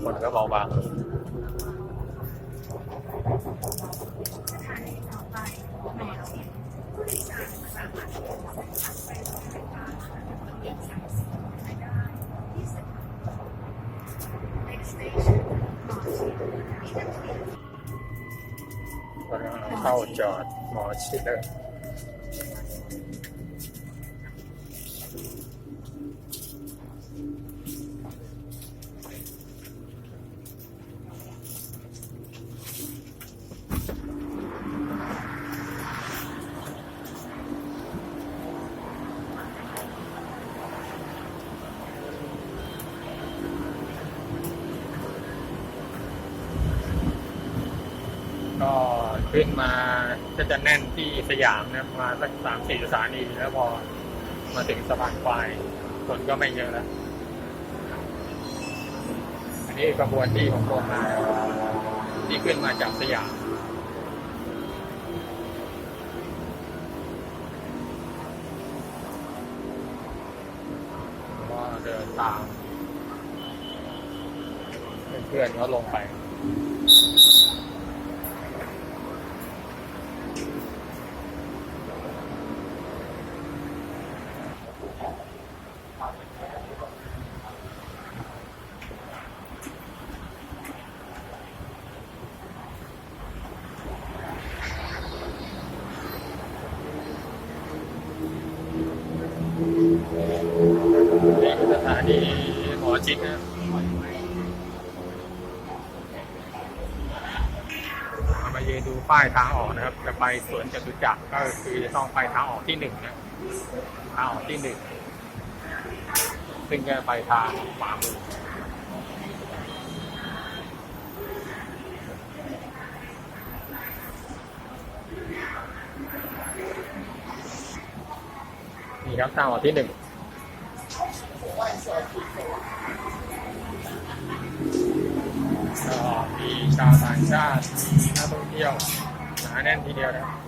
คนก็เบาบางคนกำลังเข้าจอดหมอชิดเลย ก็ขึ้นมาก็จะแน่นที่สยามนะมาสักสามสี่สถานีแล้วพอมาถึงสะพานควายคนก็ไม่เยอะแล้ว อันนี้กระบวนที่ของผมมาที่ขึ้นมาจากสยามก็เดินตามเพื่อนๆเขาลงไป นี่คื อสถานีหมอชิดนะเอามายืนดูป้ายทางออกนะครับ จะไปสวนจตุจักรก็คือจะต้องไปทางออกที่หนึ่งนะทางออกที่หนึ่งซึ่งจะไปทางขวามือนี่ครับทางออกที่หนึ่ง ชาวต่างชาติมีนักท่องเที่ยวหนาแน่นทีเดียวนะครับ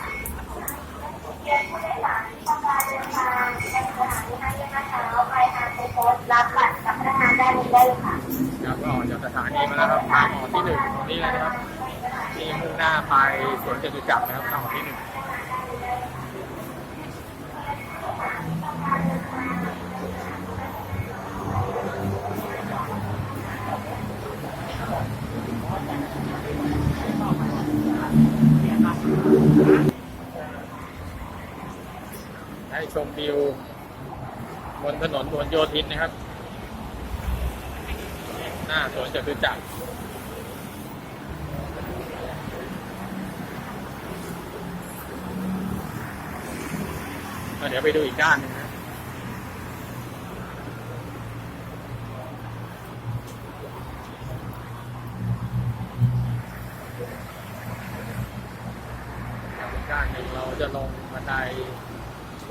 ค เรับก็ออกจากสถานีมาแล้วครับทางออกที่หนึ่งตรงนี้เลยนะครับที่มุ่งหน้าไปสวนจตุจักรนะครับทางออกที่หนึ่งให้ชมวิวบนถนนพหลโยธินนะครับ น้าสวนจตุจักรเดี๋ยวไปดูอีกด้านหนึงนะอีกด้านหนึ่งเราจะลงบันได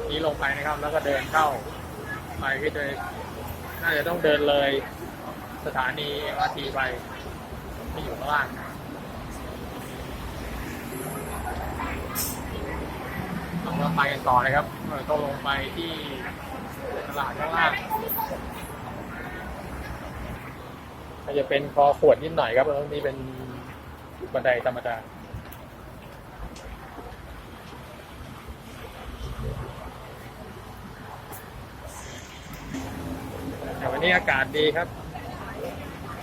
นี้ลงไปนะครับ แล้วก็เดินเข้า ไปก็จะน่าจะต้องเดินเลย สถานี MRT ไปที่อยู่ข้างล่างต้องเราไปกันต่อเลยครับเออต้องลงไปที่ตลาดข้างล่างก็จะเป็นคอขวดนิดหน่อยครับตรงนี้เป็นบันไดธรรมดาแต่วันนี้อากาศดีครับ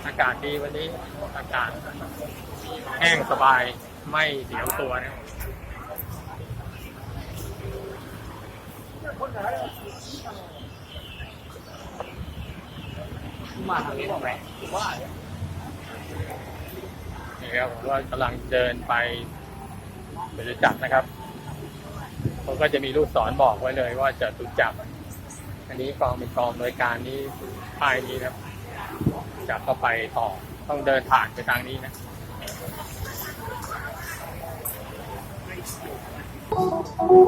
อากาศดีวันนี้อากาศแห้งสบายไม่เสียวตัวนะมาทางนี้บอกไหมว่านี่ครับผมก็กำลังเดินไปจตุจักรนะครับเขาก็จะมีลูกศรบอกไว้เลยว่าจะตุจักรอันนี้กองเป็นกองโดยการนี้ป้ายนี้ครับ จะเข้าไปต่อต้องเดินผ่านไปทางนี้นะ